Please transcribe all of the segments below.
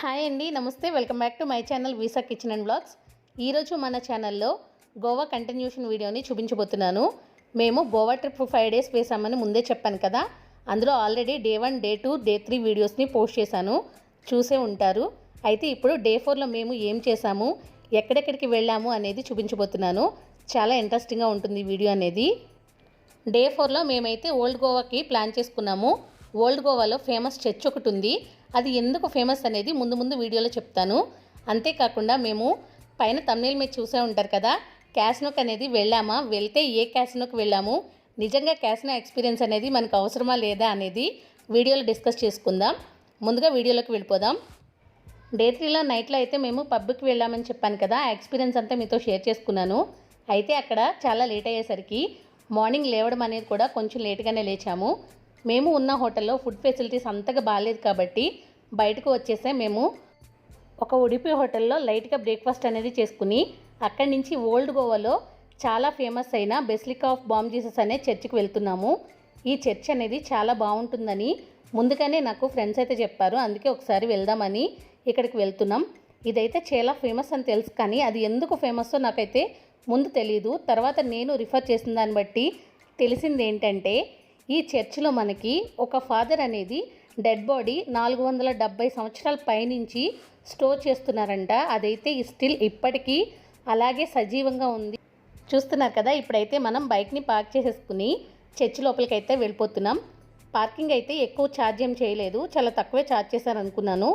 Hi అండి నమస్తే. Welcome back to my channel visa kitchen and vlogs. ఈరోజు మన ఛానల్లో గోవా కంటిన్యూషన్ వీడియోని చూపించబోతున్నాను. మేము గోవా ట్రిప్ ఫైవ్ డేస్ వేసామని ముందే చెప్పాను కదా. అందులో already day one day two day three వీడియోస్ని పోస్ట్ చేశాను. చూసే ఉంటారు. అయితే ఇప్పుడు డే ఫోర్లో మేము ఏం చేసాము ఎక్కడెక్కడికి వెళ్ళాము అనేది చూపించబోతున్నాను. చాలా ఇంట్రెస్టింగ్గా ఉంటుంది వీడియో అనేది. డే ఫోర్లో మేమైతే ఓల్డ్ గోవాకి ప్లాన్ చేసుకున్నాము. ఓల్డ్ గోవాలో ఫేమస్ చర్చ్ ఒకటి ఉంది. అది ఎందుకు ఫేమస్ అనేది ముందు ముందు వీడియోలో చెప్తాను. అంతేకాకుండా మేము పైన తమిళ మీద చూసే ఉంటారు కదా క్యాస్నోక్ అనేది వెళ్ళామా? వెళ్తే ఏ క్యాస్నోకి వెళ్ళాము? నిజంగా క్యాస్నో ఎక్స్పీరియన్స్ అనేది మనకు అవసరమా లేదా అనేది వీడియోలో డిస్కస్ చేసుకుందాం. ముందుగా వీడియోలోకి వెళ్ళిపోదాం. డే త్రీలో నైట్లో అయితే మేము పబ్కి వెళ్ళామని చెప్పాను కదా ఆ ఎక్స్పీరియన్స్ అంతా మీతో షేర్ చేసుకున్నాను. అయితే అక్కడ చాలా లేట్ అయ్యేసరికి మార్నింగ్ లేవడం అనేది కూడా కొంచెం లేట్గానే లేచాము. మేము ఉన్న హోటల్లో ఫుడ్ ఫెసిలిటీస్ అంతగా బాగాలేదు కాబట్టి బయటకు వచ్చేసే మేము ఒక ఉడిపి హోటల్లో లైట్గా బ్రేక్ఫాస్ట్ అనేది చేసుకుని అక్కడి నుంచి ఓల్డ్ గోవాలో చాలా ఫేమస్ అయిన బెస్లిక్ ఆఫ్ బామ్ జీసస్ అనే చర్చికి వెళ్తున్నాము. ఈ చర్చ్ అనేది చాలా బాగుంటుందని ముందుగానే నాకు ఫ్రెండ్స్ అయితే చెప్పారు. అందుకే ఒకసారి వెళ్దామని ఇక్కడికి వెళ్తున్నాం. ఇదైతే చాలా ఫేమస్ అని తెలుసు కానీ అది ఎందుకు ఫేమస్సో నాకైతే ముందు తెలియదు తర్వాత నేను రిఫర్ చేసిన దాన్ని బట్టి తెలిసింది ఏంటంటే ఈ చర్చిలో మనకి ఒక ఫాదర్ అనేది డెడ్ బాడీ నాలుగు వందల డెబ్బై సంవత్సరాల పైనుంచి స్టోర్ చేస్తున్నారంట. అదైతే స్టిల్ ఇప్పటికీ అలాగే సజీవంగా ఉంది. చూస్తున్నారు కదా ఇప్పుడైతే మనం బైక్ని పార్క్ చేసేసుకుని చర్చి లోపలికి అయితే వెళ్ళిపోతున్నాం. పార్కింగ్ అయితే ఎక్కువ ఛార్జ్ ఏం చేయలేదు. చాలా తక్కువే ఛార్జ్ చేశారు అనుకున్నాను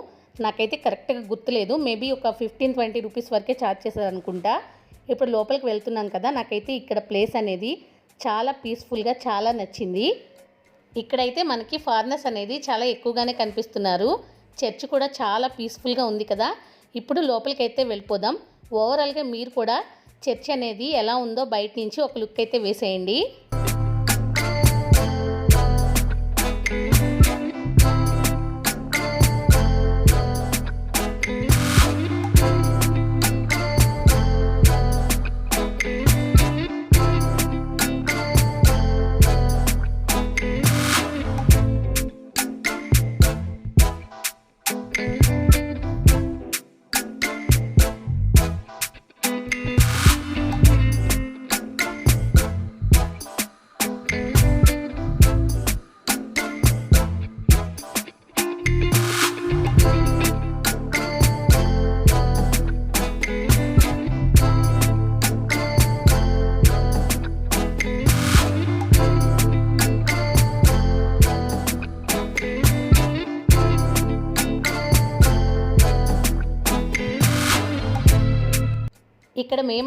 నాకైతే కరెక్ట్గా గుర్తులేదు. మేబీ ఒక ఫిఫ్టీన్ ట్వంటీ రూపీస్ వరకే ఛార్జ్ చేశారు అనుకుంటా ఇప్పుడు లోపలికి వెళ్తున్నాం కదా నాకైతే ఇక్కడ ప్లేస్ అనేది చాలా పీస్ఫుల్గా చాలా నచ్చింది. ఇక్కడైతే మనకి ఫారినర్స్ అనేది చాలా ఎక్కువగానే కనిపిస్తున్నారు. చర్చ్ కూడా చాలా పీస్ఫుల్గా ఉంది కదా. ఇప్పుడు లోపలికి అయితే వెళ్ళిపోదాం ఓవరాల్గా మీరు కూడా చర్చ్ అనేది ఎలా ఉందో బయట నుంచి ఒక లుక్ అయితే వేసేయండి.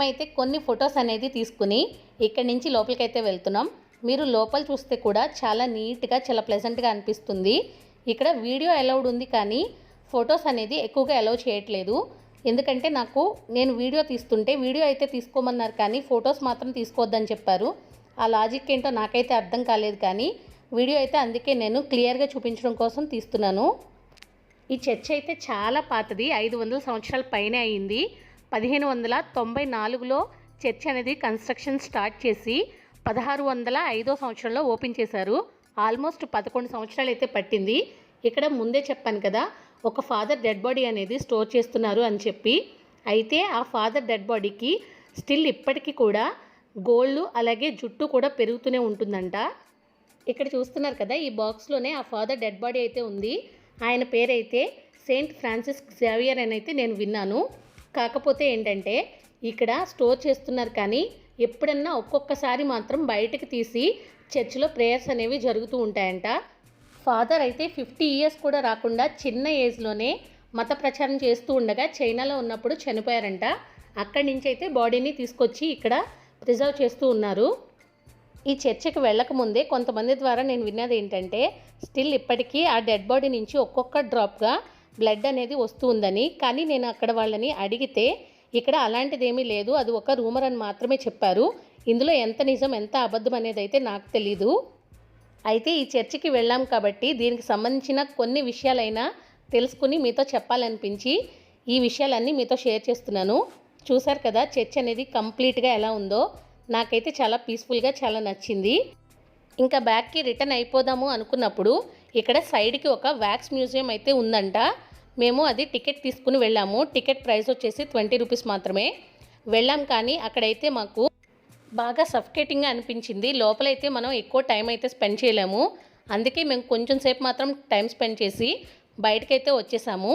అయితే కొన్ని ఫొటోస్ అనేది తీసుకుని ఇక్కడి నుంచి లోపలికైతే వెళ్తున్నాం. మీరు లోపల చూస్తే కూడా చాలా నీట్గా చాలా ప్లెజెంట్గా అనిపిస్తుంది. ఇక్కడ వీడియో అలౌడ్ ఉంది కానీ ఫొటోస్ అనేది ఎక్కువగా అలౌ చేయట్లేదు. ఎందుకంటే నాకు నేను వీడియో తీస్తుంటే వీడియో అయితే తీసుకోమన్నారు కానీ ఫొటోస్ మాత్రం తీసుకోవద్దని చెప్పారు. ఆ లాజిక్ ఏంటో నాకైతే అర్థం కాలేదు కానీ వీడియో అయితే అందుకే నేను క్లియర్గా చూపించడం కోసం తీస్తున్నాను. ఈ చర్చ్ అయితే చాలా పాతది. ఐదు వందల సంవత్సరాల పైనే అయింది. పదిహేను వందల తొంభై నాలుగులో చర్చ్ అనేది కన్స్ట్రక్షన్ స్టార్ట్ చేసి పదహారు వందల ఐదో సంవత్సరంలో ఓపెన్ చేశారు. ఆల్మోస్ట్ పదకొండు సంవత్సరాలు అయితే పట్టింది. ఇక్కడ ముందే చెప్పాను కదా ఒక ఫాదర్ డెడ్ బాడీ అనేది స్టోర్ చేస్తున్నారు అని చెప్పి. అయితే ఆ ఫాదర్ డెడ్ బాడీకి స్టిల్ ఇప్పటికీ కూడా గోళ్ళు అలాగే జుట్టు కూడా పెరుగుతూనే ఉంటుందంట. ఇక్కడ చూస్తున్నారు కదా ఈ బాక్స్లోనే ఆ ఫాదర్ డెడ్ బాడీ అయితే ఉంది. ఆయన పేరైతే సెయింట్ ఫ్రాన్సిస్ జావియర్ అని అయితే నేను విన్నాను. కాకపోతే ఏంటంటే ఇక్కడ స్టోర్ చేస్తున్నారు కానీ ఎప్పుడన్నా ఒక్కొక్కసారి మాత్రం బయటకు తీసి చర్చిలో ప్రేయర్స్ అనేవి జరుగుతూ ఉంటాయంట. ఫాదర్ అయితే ఫిఫ్టీ ఇయర్స్ కూడా రాకుండా చిన్న ఏజ్లోనే మత ప్రచారం చేస్తూ ఉండగా చైనాలో ఉన్నప్పుడు చనిపోయారంట. అక్కడి నుంచి అయితే బాడీని తీసుకొచ్చి ఇక్కడ ప్రిజర్వ్ చేస్తూ ఉన్నారు. ఈ చర్చకి వెళ్ళకముందే కొంతమంది ద్వారా నేను విన్నది ఏంటంటే స్టిల్ ఇప్పటికీ ఆ డెడ్ బాడీ నుంచి ఒక్కొక్క డ్రాప్గా బ్లడ్ అనేది వస్తూ ఉందని కానీ నేను అక్కడ వాళ్ళని అడిగితే ఇక్కడ అలాంటిదేమీ లేదు. అది ఒక రూమర్ అని మాత్రమే చెప్పారు. ఇందులో ఎంత నిజం ఎంత అబద్ధం అనేది అయితే నాకు తెలీదు. అయితే ఈ చర్చికి వెళ్ళాం కాబట్టి దీనికి సంబంధించిన కొన్ని విషయాలైనా తెలుసుకుని మీతో చెప్పాలనిపించి ఈ విషయాలన్నీ మీతో షేర్ చేస్తున్నాను. చూసారు కదా చర్చ్ అనేది కంప్లీట్గా ఎలా ఉందో. నాకైతే చాలా పీస్ఫుల్గా చాలా నచ్చింది. ఇంకా బ్యాక్కి రిటర్న్ అయిపోదాము అనుకున్నప్పుడు ఇక్కడ సైడ్కి ఒక వ్యాక్స్ మ్యూజియం అయితే ఉందంట. మేము అది టికెట్ తీసుకుని వెళ్ళాము. టికెట్ ప్రైస్ వచ్చేసి ట్వంటీ రూపీస్ మాత్రమే. వెళ్ళాం కానీ అక్కడైతే మాకు బాగా సఫికేటింగ్గా అనిపించింది. లోపలైతే మనం ఎక్కువ టైం అయితే స్పెండ్ చేయలేము. అందుకే మేము కొంచెం సేపు మాత్రం టైం స్పెండ్ చేసి బయటకైతే వచ్చేసాము.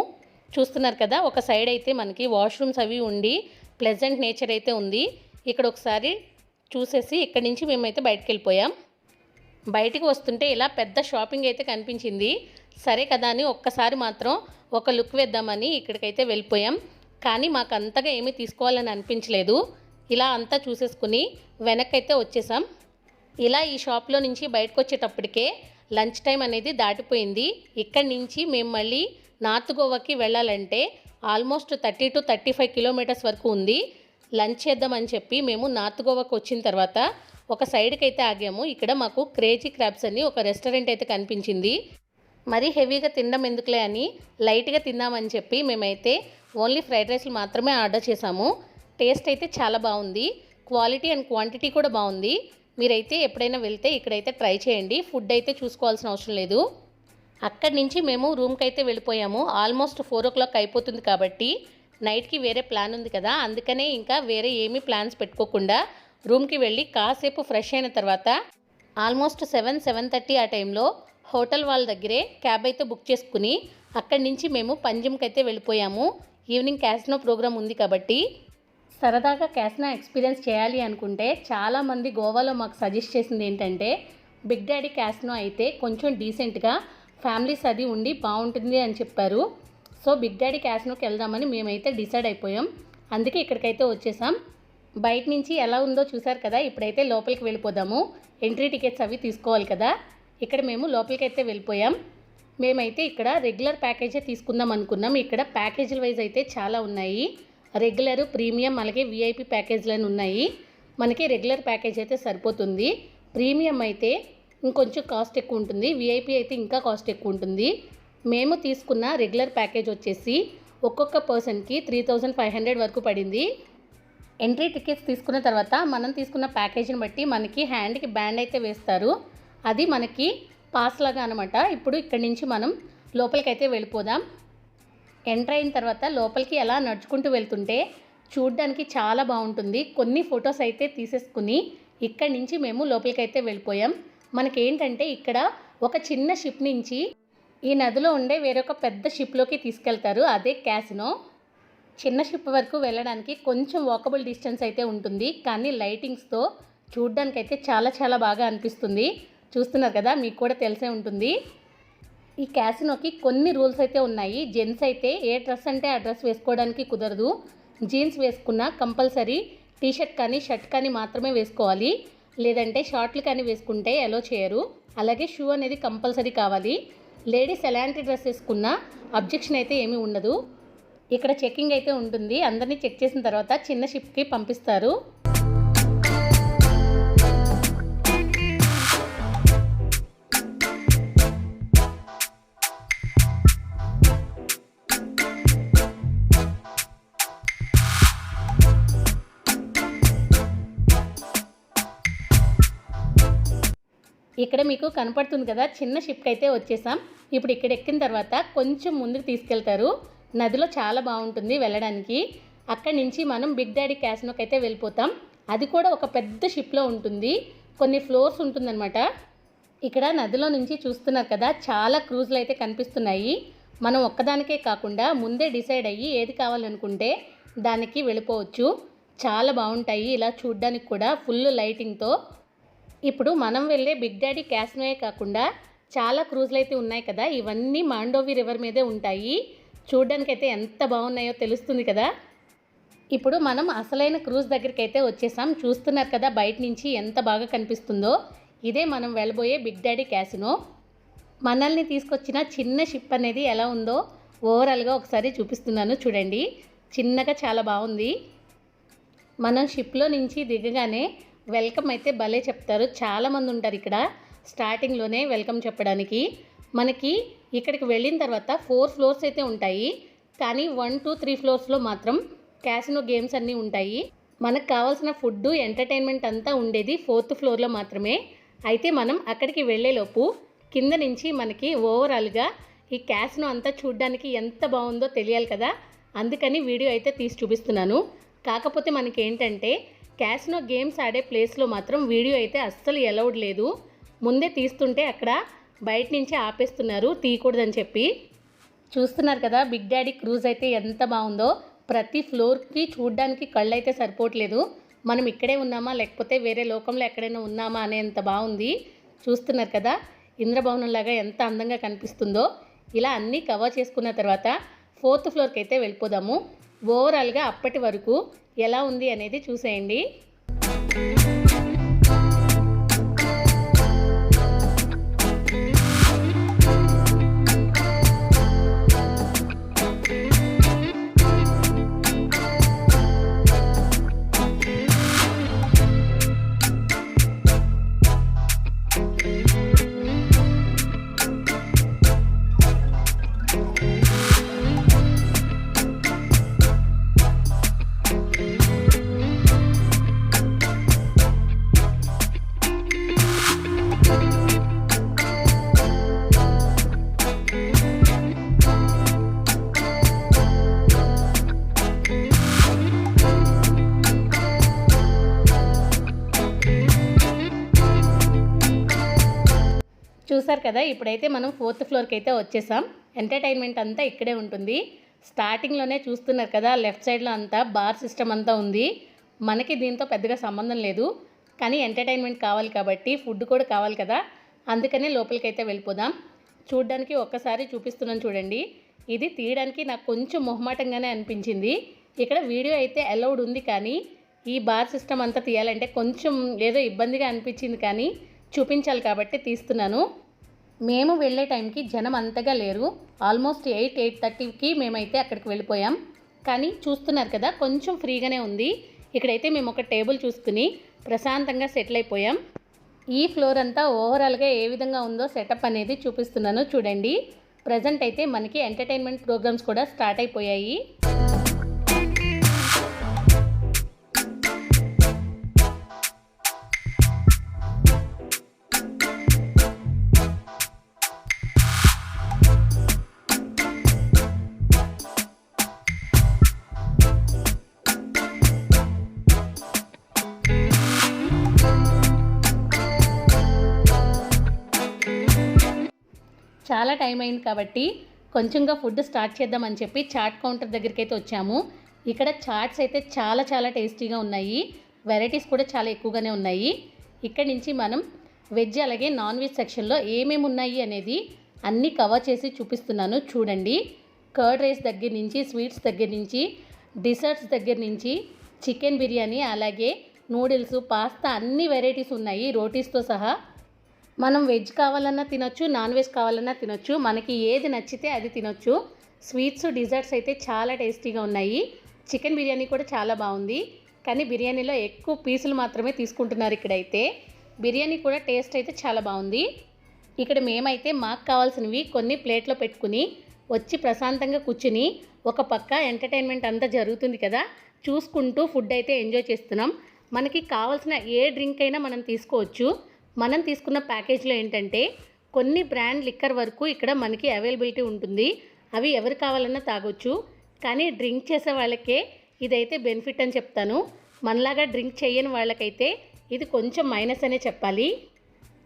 చూస్తున్నారు కదా ఒక సైడ్ అయితే మనకి వాష్రూమ్స్ అవి ఉండి ప్లెజెంట్ నేచర్ అయితే ఉంది. ఇక్కడ ఒకసారి చూసేసి ఇక్కడి నుంచి మేమైతే బయటకు వెళ్ళిపోయాం బయటికి వస్తుంటే ఇలా పెద్ద షాపింగ్ అయితే కనిపించింది. సరే కదా అని ఒక్కసారి మాత్రం ఒక లుక్ వేద్దామని ఇక్కడికైతే వెళ్ళిపోయాం. కానీ మాకు అంతగా ఏమీ తీసుకోవాలని అనిపించలేదు. ఇలా అంతా చూసేసుకుని వెనక్కైతే వచ్చేసాం. ఇలా ఈ షాప్లో నుంచి బయటకు వచ్చేటప్పటికే లంచ్ టైం అనేది దాటిపోయింది. ఇక్కడి నుంచి మేము మళ్ళీ నార్త్ గోవాకి వెళ్ళాలంటే almost thirty to thirty five kilometres వరకు ఉంది. లంచ్ చేద్దామని చెప్పి మేము నార్త్ గోవాకి వచ్చిన తర్వాత ఒక సైడ్కి అయితే ఆగాము. ఇక్కడ మాకు క్రేజీ క్రాబ్స్ అని ఒక రెస్టారెంట్ అయితే కనిపించింది. మరీ హెవీగా తినడం ఎందుకులే అని లైట్గా తిందామని చెప్పి మేమైతే ఓన్లీ ఫ్రైడ్ రైస్లు మాత్రమే ఆర్డర్ చేశాము టేస్ట్ అయితే చాలా బాగుంది. క్వాలిటీ అండ్ క్వాంటిటీ కూడా బాగుంది. మీరైతే ఎప్పుడైనా వెళ్తే ఇక్కడైతే ట్రై చేయండి. ఫుడ్ అయితే చూసుకోవాల్సిన అవసరం లేదు. అక్కడి నుంచి మేము రూమ్కి అయితే వెళ్ళిపోయాము. ఆల్మోస్ట్ ఫోర్ ఓ క్లాక్ అయిపోతుంది కాబట్టి నైట్కి వేరే ప్లాన్ ఉంది కదా. అందుకనే ఇంకా వేరే ఏమీ ప్లాన్స్ పెట్టుకోకుండా రూమ్కి వెళ్ళి కాసేపు ఫ్రెష్ అయిన తర్వాత ఆల్మోస్ట్ సెవెన్ సెవెన్ థర్టీ ఆ టైంలో హోటల్ వాళ్ళ దగ్గరే క్యాబ్ అయితే బుక్ చేసుకుని అక్కడి నుంచి మేము పంజంకి అయితే వెళ్ళిపోయాము. ఈవినింగ్ క్యాసినో ప్రోగ్రామ్ ఉంది కాబట్టి సరదాగా క్యాసినో ఎక్స్పీరియన్స్ చేయాలి అనుకుంటే చాలామంది గోవాలో మాకు సజెస్ట్ చేసింది ఏంటంటే బిగ్ డాడీ క్యాసినో అయితే కొంచెం డీసెంట్గా ఫ్యామిలీస్ అది ఉండి బాగుంటుంది అని చెప్పారు. సో బిగ్ డాడీ క్యాసినోకి వెళ్దామని మేమైతే డిసైడ్ అయిపోయాం. అందుకే ఇక్కడికైతే వచ్చేసాం. బయట నుంచి ఎలా ఉందో చూసారు కదా ఇప్పుడైతే లోపలికి వెళ్ళిపోదాము. ఎంట్రీ టికెట్స్ అవి తీసుకోవాలి కదా. ఇక్కడ మేము లోపలికి అయితే వెళ్ళిపోయాం. మేమైతే ఇక్కడ రెగ్యులర్ ప్యాకేజే తీసుకుందాం అనుకున్నాం. ఇక్కడ ప్యాకేజీల వైజ్ అయితే చాలా ఉన్నాయి. రెగ్యులర్ ప్రీమియం అలాగే విఐపి ప్యాకేజ్లని ఉన్నాయి. మనకి రెగ్యులర్ ప్యాకేజ్ అయితే సరిపోతుంది. ప్రీమియం అయితే ఇంకొంచెం కాస్ట్ ఎక్కువ ఉంటుంది. విఐపి అయితే ఇంకా కాస్ట్ ఎక్కువ ఉంటుంది. మేము తీసుకున్న రెగ్యులర్ ప్యాకేజ్ వచ్చేసి ఒక్కొక్క పర్సన్కి త్రీ థౌజండ్ ఫైవ్ హండ్రెడ్ వరకు పడింది. ఎంట్రీ టికెట్స్ తీసుకున్న తర్వాత మనం తీసుకున్న ప్యాకేజీని బట్టి మనకి హ్యాండ్కి బ్యాండ్ అయితే వేస్తారు. అది మనకి పాస్ లాగా అనమాట ఇప్పుడు ఇక్కడి నుంచి మనం లోపలికైతే వెళ్ళిపోదాం. ఎంటర్ అయిన తర్వాత లోపలికి ఎలా నడుచుకుంటూ వెళ్తుంటే చూడ్డానికి చాలా బాగుంటుంది. కొన్ని ఫొటోస్ అయితే తీసేసుకుని ఇక్కడి నుంచి మేము లోపలికైతే వెళ్ళిపోయాం. మనకేంటంటే ఇక్కడ ఒక చిన్న షిప్ నుంచి ఈ నదిలో ఉండే వేరొక పెద్ద షిప్లోకి తీసుకెళ్తారు. అదే క్యాసినో చిన్న షిప్ వరకు వెళ్ళడానికి కొంచెం వాకబుల్ డిస్టెన్స్ అయితే ఉంటుంది. కానీ లైటింగ్స్తో చూడ్డానికైతే చాలా చాలా బాగా అనిపిస్తుంది. చూస్తున్నారు కదా మీకు కూడా తెలిసే ఉంటుంది. ఈ క్యాసినోకి కొన్ని రూల్స్ అయితే ఉన్నాయి. జెంట్స్ అయితే ఏ డ్రెస్ అంటే ఆ డ్రెస్ వేసుకోవడానికి కుదరదు. జీన్స్ వేసుకున్న కంపల్సరీ టీ షర్ట్ కానీ షర్ట్ కానీ మాత్రమే వేసుకోవాలి. లేదంటే షార్ట్లు కానీ వేసుకుంటే ఎలో చేయరు. అలాగే షూ అనేది కంపల్సరీ కావాలి. లేడీస్ ఎలాంటి డ్రెస్ వేసుకున్నా అబ్జెక్షన్ అయితే ఏమీ ఉండదు. ఇక్కడ చెకింగ్ అయితే ఉంటుంది. అందరినీ చెక్ చేసిన తర్వాత చిన్న షిప్కి పంపిస్తారు. ఇక్కడ మీకు కనపడుతుంది కదా చిన్న షిఫ్ట్ అయితే వచ్చేసాం. ఇప్పుడు ఇక్కడ ఎక్కిన తర్వాత కొంచెం ముందుకు తీసుకెళ్తారు. నదిలో చాలా బాగుంటుంది వెళ్ళడానికి. అక్కడి నుంచి మనం బిగ్ డాడీ క్యాసినోకి అయితే వెళ్ళిపోతాం. అది కూడా ఒక పెద్ద షిప్లో ఉంటుంది. కొన్ని ఫ్లోర్స్ ఉంటుందన్నమాట. ఇక్కడ నదిలో నుంచి చూస్తున్నారు కదా చాలా క్రూజ్లు అయితే కనిపిస్తున్నాయి. మనం ఒక్కదానికే కాకుండా ముందే డిసైడ్ అయ్యి ఏది కావాలనుకుంటే దానికి వెళ్ళిపోవచ్చు. చాలా బాగుంటాయి ఇలా చూడ్డానికి కూడా ఫుల్ లైటింగ్తో ఇప్పుడు మనం వెళ్ళే బిగ్ డాడీ క్యాసినోయే కాకుండా చాలా క్రూజ్లు అయితే ఉన్నాయి కదా ఇవన్నీ మాండోవి రివర్ మీదే ఉంటాయి. చూడ్డానికైతే ఎంత బాగున్నాయో తెలుస్తుంది కదా. ఇప్పుడు మనం అసలైన క్రూజ్ దగ్గరికి అయితే వచ్చేసాం. చూస్తున్నారు కదా బయట నుంచి ఎంత బాగా కనిపిస్తుందో. ఇదే మనం వెళ్ళబోయే బిగ్ డాడీ క్యాసినో. మనల్ని తీసుకొచ్చిన చిన్న షిప్ అనేది ఎలా ఉందో ఓవరాల్గా ఒకసారి చూపిస్తున్నాను చూడండి. చిన్నగా చాలా బాగుంది. మనం షిప్లో నుంచి దిగగానే వెల్కమ్ అయితే భలే చెప్తారు. చాలామంది ఉంటారు ఇక్కడ. స్టార్టింగ్లోనే వెల్కమ్ చెప్పడానికి. మనకి ఇక్కడికి వెళ్ళిన తర్వాత ఫోర్ ఫ్లోర్స్ అయితే ఉంటాయి. కానీ వన్ టూ త్రీ ఫ్లోర్స్లో మాత్రం క్యాసినో గేమ్స్ అన్నీ ఉంటాయి. మనకు కావాల్సిన ఫుడ్ ఎంటర్టైన్మెంట్ అంతా ఉండేది ఫోర్త్ ఫ్లోర్లో మాత్రమే. అయితే మనం అక్కడికి వెళ్ళేలోపు కింద నుంచి మనకి ఓవరాల్గా ఈ క్యాస్ను అంతా చూడ్డానికి ఎంత బాగుందో తెలియాలి కదా. అందుకని వీడియో అయితే తీసి చూపిస్తున్నాను. కాకపోతే మనకి ఏంటంటే క్యాస్నో గేమ్స్ ఆడే ప్లేస్లో మాత్రం వీడియో అయితే అస్సలు ఎలౌడ్ లేదు. ముందే తీస్తుంటే అక్కడ బయట నుంచి ఆపేస్తున్నారు తీయకూడదని చెప్పి. చూస్తున్నారు కదా బిగ్ డాడీ క్రూజ్ అయితే ఎంత బాగుందో. ప్రతి ఫ్లోర్కి చూడ్డానికి కళ్ళు అయితే సరిపోవట్లేదు. మనం ఇక్కడే ఉన్నామా లేకపోతే వేరే లోకంలో ఎక్కడైనా ఉన్నామా అనేంత బాగుంది. చూస్తున్నారు కదా ఇంద్రభవనం లాగా ఎంత అందంగా కనిపిస్తుందో. ఇలా అన్నీ కవర్ చేసుకున్న తర్వాత ఫోర్త్ ఫ్లోర్కి అయితే వెళ్ళిపోదాము. ఓవరాల్గా అప్పటి వరకు ఎలా ఉంది అనేది చూసేయండి. కదా ఇప్పుడైతే మనం ఫోర్త్ ఫ్లోర్కి అయితే వచ్చేసాం. ఎంటర్టైన్మెంట్ అంతా ఇక్కడే ఉంటుంది. స్టార్టింగ్లోనే చూస్తున్నారు కదా లెఫ్ట్ సైడ్లో అంతా బార్ సిస్టమ్ అంతా ఉంది. మనకి దీంతో పెద్దగా సంబంధం లేదు. కానీ ఎంటర్టైన్మెంట్ కావాలి కాబట్టి ఫుడ్ కూడా కావాలి కదా అందుకనే లోపలికైతే వెళ్ళిపోదాం. చూడ్డానికి ఒక్కసారి చూపిస్తున్నాను చూడండి. ఇది తీయడానికి నాకు కొంచెం మొహమాటంగానే అనిపించింది. ఇక్కడ వీడియో అయితే అలౌడ్ ఉంది కానీ ఈ బార్ సిస్టమ్ అంతా తీయాలంటే కొంచెం ఏదో ఇబ్బందిగా అనిపించింది కానీ చూపించాలి కాబట్టి తీస్తున్నాను. మేము వెళ్ళే టైంకి జనం అంతగా లేరు. ఆల్మోస్ట్ ఎయిట్ ఎయిట్ థర్టీకి మేమైతే అక్కడికి వెళ్ళిపోయాం. కానీ చూస్తున్నారు కదా కొంచెం ఫ్రీగానే ఉంది. ఇక్కడైతే మేము ఒక టేబుల్ చూసుకుని ప్రశాంతంగా సెటిల్ అయిపోయాం. ఈ ఫ్లోర్ అంతా ఓవరాల్గా ఏ విధంగా ఉందో సెటప్ అనేది చూపిస్తున్నాను. చూడండి. ప్రజెంట్ అయితే మనకి ఎంటర్టైన్మెంట్ ప్రోగ్రామ్స్ కూడా స్టార్ట్ అయిపోయాయి. చాలా టైం అయింది కాబట్టి కొంచెంగా ఫుడ్ స్టార్ట్ చేద్దామని చెప్పి చాట్ కౌంటర్ దగ్గరికి అయితే వచ్చాము. ఇక్కడ చాట్స్ అయితే చాలా చాలా టేస్టీగా ఉన్నాయి. వెరైటీస్ కూడా చాలా ఎక్కువగానే ఉన్నాయి. ఇక్కడి నుంచి మనం వెజ్ అలాగే నాన్ వెజ్ సెక్షన్లో ఏమేమి ఉన్నాయి అనేది అన్నీ కవర్ చేసి చూపిస్తున్నాను. చూడండి. కర్డ్ రైస్ దగ్గర నుంచి స్వీట్స్ దగ్గర నుంచి డిసర్ట్స్ దగ్గర నుంచి చికెన్ బిర్యానీ అలాగే నూడిల్స్ పాస్తా అన్ని వెరైటీస్ ఉన్నాయి. రోటీస్తో సహా మనం వెజ్ కావాలన్నా తినొచ్చు నాన్ వెజ్ కావాలన్నా తినొచ్చు. మనకి ఏది నచ్చితే అది తినొచ్చు. స్వీట్స్ డిజర్ట్స్ అయితే చాలా టేస్టీగా ఉన్నాయి. చికెన్ బిర్యానీ కూడా చాలా బాగుంది. కానీ బిర్యానీలో ఎక్కువ పీసులు మాత్రమే తీసుకుంటున్నారు ఇక్కడైతే. బిర్యానీ కూడా టేస్ట్ అయితే చాలా బాగుంది. ఇక్కడ మేమైతే మాకు కావాల్సినవి కొన్ని ప్లేట్లో పెట్టుకుని వచ్చి ప్రశాంతంగా కూర్చుని ఒక పక్క ఎంటర్టైన్మెంట్ అంతా జరుగుతుంది కదా. చూసుకుంటూ ఫుడ్ అయితే ఎంజాయ్ చేస్తున్నాం. మనకి కావాల్సిన ఏ డ్రింక్ అయినా మనం తీసుకోవచ్చు. మనం తీసుకున్న ప్యాకేజ్లో ఏంటంటే కొన్ని బ్రాండ్ లిక్కర్ వరకు ఇక్కడ మనకి అవైలబిలిటీ ఉంటుంది. అవి ఎవరు కావాలన్నా తాగొచ్చు. కానీ డ్రింక్ చేసే వాళ్ళకే ఇదైతే బెనిఫిట్ అని చెప్తాను. మనలాగా డ్రింక్ చేయని వాళ్ళకైతే ఇది కొంచెం మైనస్ అనే చెప్పాలి.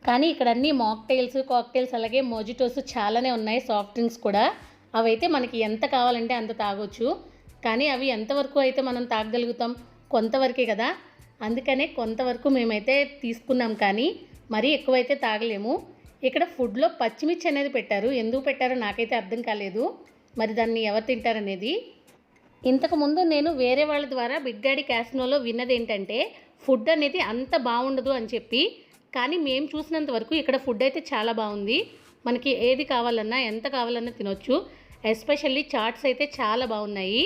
కానీ ఇక్కడ అన్ని మాక్టైల్స్ కాక్టైల్స్ అలాగే మోజిటోస్ చాలానే ఉన్నాయి సాఫ్ట్ డ్రింక్స్ కూడా. అవైతే మనకి ఎంత కావాలంటే అంత తాగొచ్చు. కానీ అవి ఎంతవరకు అయితే మనం తాగగలుగుతాం? కొంతవరకే కదా. అందుకనే కొంతవరకు మేమైతే తీసుకున్నాం. కానీ మరీ ఎక్కువైతే తాగలేము. ఇక్కడ ఫుడ్లో పచ్చిమిర్చి అనేది పెట్టారు. ఎందుకు పెట్టారో నాకైతే అర్థం కాలేదు. మరి దాన్ని ఎవరు తింటారనేది. ఇంతకుముందు నేను వేరే వాళ్ళ ద్వారా బిగ్ డాడీ క్యాసినోలో విన్నది ఏంటంటే ఫుడ్ అనేది అంత బాగుండదు అని చెప్పి. కానీ మేము చూసినంత వరకు ఇక్కడ ఫుడ్ అయితే చాలా బాగుంది. మనకి ఏది కావాలన్నా ఎంత కావాలన్నా తినొచ్చు. ఎస్పెషల్లీ చాట్స్ అయితే చాలా బాగున్నాయి.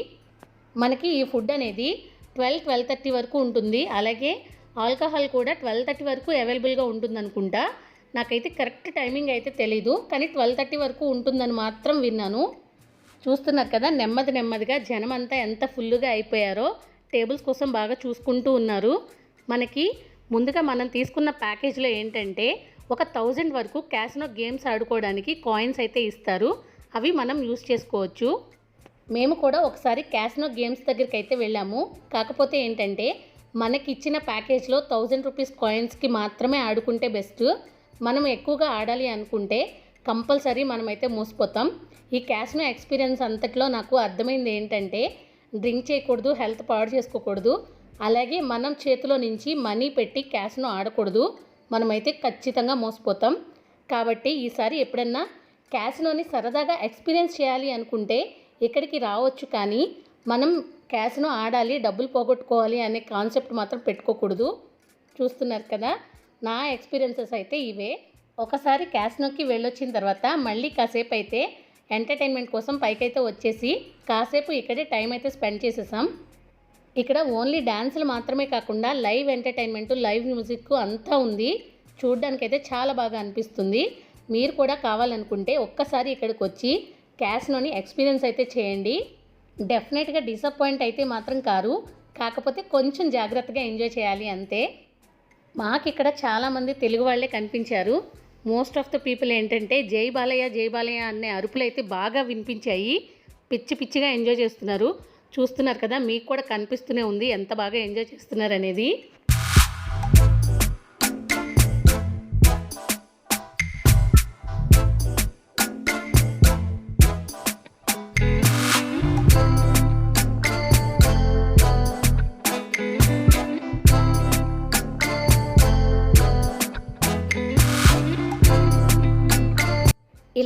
మనకి ఈ ఫుడ్ అనేది ట్వెల్వ్ ట్వెల్వ్ థర్టీ వరకు ఉంటుంది. అలాగే ఆల్కహాల్ కూడా ట్వెల్వ్ థర్టీ వరకు అవైలబుల్గా ఉంటుందనుకుంటా. నాకైతే కరెక్ట్ టైమింగ్ అయితే తెలీదు కానీ ట్వెల్వ్ థర్టీ వరకు ఉంటుందని మాత్రం విన్నాను. చూస్తున్నారు కదా నెమ్మది నెమ్మదిగా జనం అంతా ఎంత ఫుల్గా అయిపోయారో టేబుల్స్ కోసం బాగా చూసుకుంటూ ఉన్నారు. మనకి ముందుగా మనం తీసుకున్న ప్యాకేజ్లో ఏంటంటే ఒక థౌజండ్ వరకు క్యాసినో గేమ్స్ ఆడుకోవడానికి కాయిన్స్ అయితే ఇస్తారు. అవి మనం యూస్ చేసుకోవచ్చు. మేము కూడా ఒకసారి క్యాసినో గేమ్స్ దగ్గరికి అయితే వెళ్ళాము. కాకపోతే ఏంటంటే మనకిచ్చిన ప్యాకేజ్లో థౌజండ్ రూపీస్ కాయిన్స్కి మాత్రమే ఆడుకుంటే బెస్ట్. మనం ఎక్కువగా ఆడాలి అనుకుంటే కంపల్సరీ మనమైతే మోసపోతాం. ఈ క్యాసినో ఎక్స్పీరియన్స్ అంతట్లో నాకు అర్థమైంది ఏంటంటే డ్రింక్ చేయకూడదు హెల్త్ పాడు చేసుకోకూడదు. అలాగే మనం చేతిలో నుంచి మనీ పెట్టి క్యాష్ను ఆడకూడదు. మనమైతే ఖచ్చితంగా మోసపోతాం. కాబట్టి ఈసారి ఎప్పుడన్నా క్యాష్లోని సరదాగా ఎక్స్పీరియన్స్ చేయాలి అనుకుంటే ఇక్కడికి రావచ్చు కానీ మనం క్యాష్ను ఆడాలి డబ్బులు పోగొట్టుకోవాలి అనే కాన్సెప్ట్ మాత్రం పెట్టుకోకూడదు. చూస్తున్నారు కదా నా ఎక్స్పీరియన్సెస్ అయితే ఇవే. ఒకసారి క్యాష్నోకి వెళ్ళొచ్చిన తర్వాత మళ్ళీ కాసేపు అయితే ఎంటర్టైన్మెంట్ కోసం పైకైతే వచ్చేసి కాసేపు ఇక్కడే టైం అయితే స్పెండ్ చేసేసాం. ఇక్కడ ఓన్లీ డ్యాన్సులు మాత్రమే కాకుండా లైవ్ ఎంటర్టైన్మెంట్ లైవ్ మ్యూజిక్ అంతా ఉంది. చూడ్డానికైతే చాలా బాగా అనిపిస్తుంది. మీరు కూడా కావాలనుకుంటే ఒక్కసారి ఇక్కడికి వచ్చి క్యాస్నోని ఎక్స్పీరియన్స్ అయితే చేయండి. డెఫినెట్గా డిసప్పాయింట్ అయితే మాత్రం కారు. కాకపోతే కొంచెం జాగ్రత్తగా ఎంజాయ్ చేయాలి అంతే. మాకు ఇక్కడ చాలామంది తెలుగు వాళ్ళే కనిపించారు. మోస్ట్ ఆఫ్ ద పీపుల్ ఏంటంటే జై బాలయ్య జై బాలయ్య అనే అరుపులు అయితే బాగా వినిపించాయి. పిచ్చి పిచ్చిగా ఎంజాయ్ చేస్తున్నారు. చూస్తున్నారు కదా మీకు కూడా కనిపిస్తూనే ఉంది ఎంత బాగా ఎంజాయ్ చేస్తున్నారు అనేది.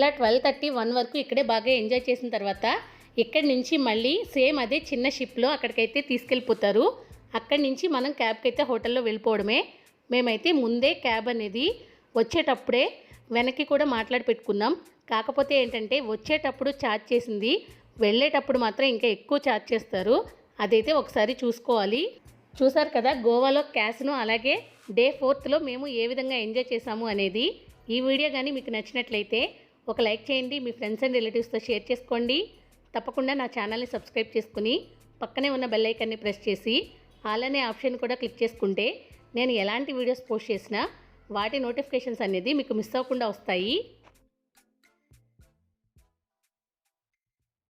ఇలా ట్వెల్వ్ థర్టీ వన్ వరకు ఇక్కడే బాగా ఎంజాయ్ చేసిన తర్వాత ఇక్కడి నుంచి మళ్ళీ సేమ్ అదే చిన్న షిప్లో అక్కడికైతే తీసుకెళ్ళిపోతారు. అక్కడి నుంచి మనం క్యాబ్కి అయితే హోటల్లో వెళ్ళిపోవడమే. మేమైతే ముందే క్యాబ్ అనేది వచ్చేటప్పుడే వెనక్కి కూడా మాట్లాడి పెట్టుకున్నాం. కాకపోతే ఏంటంటే వచ్చేటప్పుడు ఛార్జ్ చేసింది వెళ్ళేటప్పుడు మాత్రం ఇంకా ఎక్కువ ఛార్జ్ చేస్తారు. అదైతే ఒకసారి చూసుకోవాలి. చూసారు కదా గోవాలో క్యాష్ను అలాగే డే ఫోర్త్లో మేము ఏ విధంగా ఎంజాయ్ చేసాము అనేది. ఈ వీడియో కానీ మీకు నచ్చినట్లయితే ఒక లైక్ చేయండి మీ ఫ్రెండ్స్ అండ్ రిలేటివ్స్తో షేర్ చేసుకోండి. తప్పకుండా నా ఛానల్ని సబ్స్క్రైబ్ చేసుకుని పక్కనే ఉన్న బెల్ ఐకాన్ని ప్రెస్ చేసి అలానే ఆప్షన్ కూడా క్లిక్ చేసుకుంటే నేను ఎలాంటి వీడియోస్ పోస్ట్ చేసినా వాటి నోటిఫికేషన్స్ అనేది మీకు మిస్ అవ్వకుండా వస్తాయి.